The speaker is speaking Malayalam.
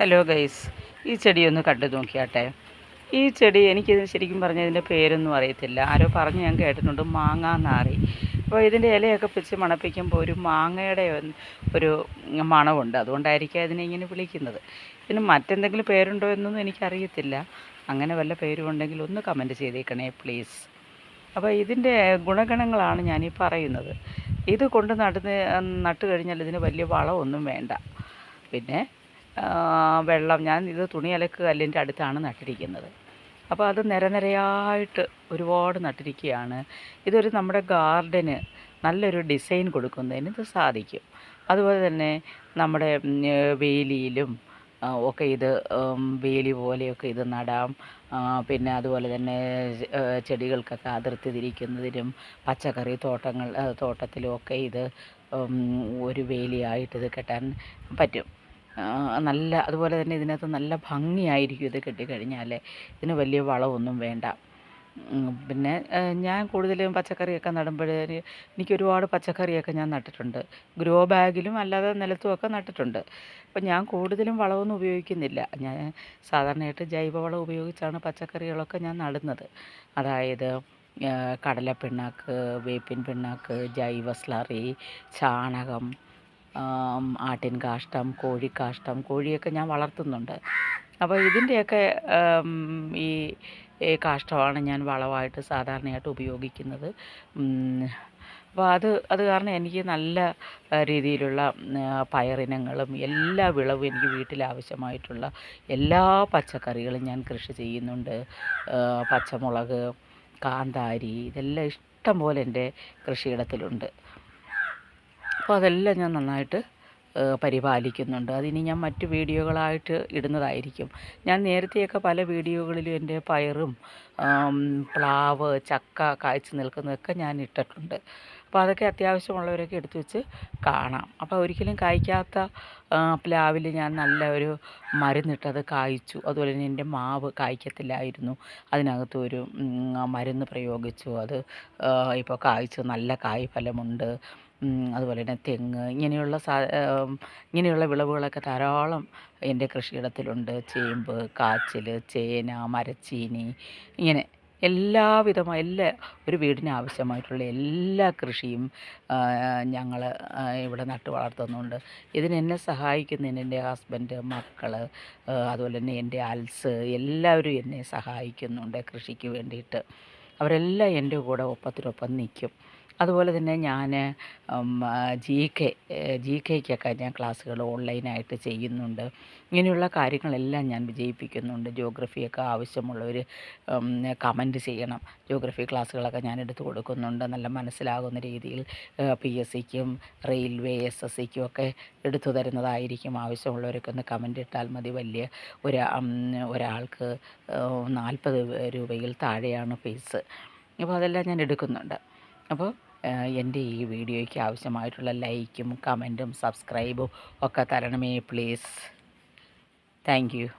ഹലോ ഗൈസ് ഈ ചെടി ഒന്ന് കണ്ടു നോക്കിയാട്ടെ. ഈ ചെടി എനിക്കിത് ശരിക്കും പറഞ്ഞാൽ ഇതിന്റെ പേരൊന്നും അറിയത്തില്ല. ആരോ പറഞ്ഞ് ഞാൻ കേട്ടിട്ടുണ്ട് മാങ്ങ നാറി അപ്പോൾ ഇതിന്റെ ഇലയൊക്കെ പിച്ച് മണപ്പിക്കുമ്പോൾ ഒരു മാങ്ങയുടെ ഒരു മണമുണ്ട്. അതുകൊണ്ടായിരിക്കും അതിനെ ഇങ്ങനെ വിളിക്കുന്നത്. ഇതിന് മറ്റെന്തെങ്കിലും പേരുണ്ടോ എന്നൊന്നും എനിക്കറിയത്തില്ല. അങ്ങനെ വല്ല പേരും ഉണ്ടെങ്കിൽ ഒന്ന് കമന്റ് ചെയ്തേക്കണേ പ്ലീസ് അപ്പോൾ ഇതിന്റെ ഗുണഗണങ്ങളാണ് ഞാനീ പറയുന്നത്. ഇത് കൊണ്ട് നടുന്ന നട്ട് കഴിഞ്ഞാൽ ഇതിന് വലിയ വളമൊന്നും വേണ്ട. പിന്നെ വെള്ളം ഞാൻ ഇത് തുണി അലക്ക് കല്ലിന്റെ അടുത്താണ് നട്ടിരിക്കുന്നത്. അപ്പോൾ അത് നിരനിരയായിട്ട് ഒരുപാട് നട്ടിരിക്കുകയാണ്. ഇതൊരു നമ്മുടെ ഗാർഡന് നല്ലൊരു ഡിസൈൻ കൊടുക്കുന്നതിന് ഇത് സാധിക്കും. അതുപോലെ തന്നെ നമ്മുടെ വേലിയിലും ഒക്കെ ഇത് വേലി പോലെയൊക്കെ ഇത് നടാം. പിന്നെ അതുപോലെ തന്നെ ചെടികൾക്കൊക്കെ അതിർത്തി തിരിക്കുന്നതിനും പച്ചക്കറി തോട്ടങ്ങൾ തോട്ടത്തിലും ഒക്കെ ഇത് ഒരു വേലിയായിട്ട് ഇത് കെട്ടാൻ പറ്റും. നല്ല അതുപോലെ തന്നെ ഇതിനകത്ത് നല്ല ഭംഗിയായിരിക്കും ഇത് കെട്ടിക്കഴിഞ്ഞാൽ ഇതിന് വലിയ വളമൊന്നും വേണ്ട. പിന്നെ ഞാൻ കൂടുതലും പച്ചക്കറിയൊക്കെ നടുമ്പോൾ എനിക്ക് ഒരുപാട് പച്ചക്കറിയൊക്കെ ഞാൻ നട്ടിട്ടുണ്ട്. ഗ്രോ ബാഗിലും അല്ലാതെ നിലത്തുമൊക്കെ നട്ടിട്ടുണ്ട്. അപ്പം ഞാൻ കൂടുതലും വളമൊന്നും ഉപയോഗിക്കുന്നില്ല. ഞാൻ സാധാരണയായിട്ട് ജൈവവളം ഉപയോഗിച്ചാണ് പച്ചക്കറികളൊക്കെ ഞാൻ നടുന്നത്. അതായത് കടല പിണ്ണാക്ക് വേപ്പിൻ പിണ്ണാക്ക് ജൈവ സ്ലറി ചാണകം ആട്ടിൻ കാഷ്ടം കോഴിക്കാഷ്ടം കോഴിയൊക്കെ ഞാൻ വളർത്തുന്നുണ്ട്. അപ്പോൾ ഇതിന്റെയൊക്കെ ഈ കാഷ്ടമാണ് ഞാൻ വളമായിട്ട് സാധാരണയായിട്ട് ഉപയോഗിക്കുന്നത്. അപ്പോൾ അത് അത് കാരണം എനിക്ക് നല്ല രീതിയിലുള്ള പയറിനങ്ങളും എല്ലാ വിളവും എനിക്ക് വീട്ടിൽ ആവശ്യമായിട്ടുള്ള എല്ലാ പച്ചക്കറികളും ഞാൻ കൃഷി ചെയ്യുന്നുണ്ട്. പച്ചമുളക് കാന്താരി ഇതെല്ലാം ഇഷ്ടം പോലെ എന്റെ കൃഷിയിടത്തിലുണ്ട്. അപ്പോൾ അതെല്ലാം ഞാൻ നന്നായിട്ട് പരിപാലിക്കുന്നുണ്ട്. അതിനി ഞാൻ മറ്റു വീഡിയോകളായിട്ട് ഇടുന്നതായിരിക്കും. ഞാൻ നേരത്തെയൊക്കെ പല വീഡിയോകളിലും എന്റെ പയറും പ്ലാവ് ചക്ക കായ്ച്ചു നിൽക്കുന്നതൊക്കെ ഞാൻ ഇട്ടിട്ടുണ്ട്. അപ്പോൾ അതൊക്കെ അത്യാവശ്യമുള്ളവരൊക്കെ എടുത്തു വെച്ച് കാണാം. അപ്പോൾ ഒരിക്കലും കായ്ക്കാത്ത പ്ലാവിൽ ഞാൻ നല്ല ഒരു മരുന്നിട്ടത് കായ്ച്ചു. അതുപോലെ തന്നെ എന്റെ മാവ് കായ്ക്കത്തില്ലായിരുന്നു. അതിനകത്ത് ഒരു മരുന്ന് പ്രയോഗിച്ചു. അത് ഇപ്പോൾ കായ്ച്ചു നല്ല കായ് ഫലമുണ്ട് അതുപോലെ തന്നെ തെങ്ങ് ഇങ്ങനെയുള്ള സാ ഇങ്ങനെയുള്ള വിളവുകളൊക്കെ ധാരാളം എന്റെ കൃഷിയിടത്തിലുണ്ട്. ചേമ്പ് കാച്ചിൽ ചേന മരച്ചീനി ഇങ്ങനെ എല്ലാവിധമായ എല്ലാ ഒരു വീടിന് ആവശ്യമായിട്ടുള്ള എല്ലാ കൃഷിയും ഞങ്ങൾ ഇവിടെ നട്ടു വളർത്തുന്നുണ്ട്. ഇതിനെന്നെ സഹായിക്കുന്നതിന് എന്റെ ഹസ്ബൻഡ് മക്കൾ അതുപോലെ തന്നെ എന്റെ അൽസ് എല്ലാവരും എന്നെ സഹായിക്കുന്നുണ്ട് കൃഷിക്ക് വേണ്ടിയിട്ട്. അവരെല്ലാം എന്റെ കൂടെ ഒപ്പത്തിനൊപ്പം നിൽക്കും. അതുപോലെ തന്നെ ഞാൻ ജി കെ ജി കെക്കൊക്കെ ഞാൻ ക്ലാസ്സുകൾ ഓൺലൈനായിട്ട് ചെയ്യുന്നുണ്ട്. ഇങ്ങനെയുള്ള കാര്യങ്ങളെല്ലാം ഞാൻ വിജയിപ്പിക്കുന്നുണ്ട്. ജോഗ്രഫിയൊക്കെ ആവശ്യമുള്ളവർ കമന്റ് ചെയ്യണം. ജോഗ്രഫി ക്ലാസ്സുകളൊക്കെ ഞാൻ എടുത്തു കൊടുക്കുന്നുണ്ട്. നല്ല മനസ്സിലാകുന്ന രീതിയിൽ പി എസ് സിക്കും റെയിൽവേ എസ് എസ് സിക്കും ഒക്കെ എടുത്തു തരുന്നതായിരിക്കും. ആവശ്യമുള്ളവരൊക്കെ ഒന്ന് കമന്റ് ഇട്ടാൽ മതി. വലിയ ഒരു ഒരാൾക്ക് നാൽപ്പത് രൂപയിൽ താഴെയാണ് ഫീസ്. അപ്പോൾ അതെല്ലാം ഞാൻ എടുക്കുന്നുണ്ട്. അപ്പോൾ എന്റെ ഈ വീഡിയോയ്ക്ക് ആവശ്യമായിട്ടുള്ള ലൈക്കും കമന്റും സബ്സ്ക്രൈബും ഒക്കെ തരണമേ പ്ലീസ്. താങ്ക്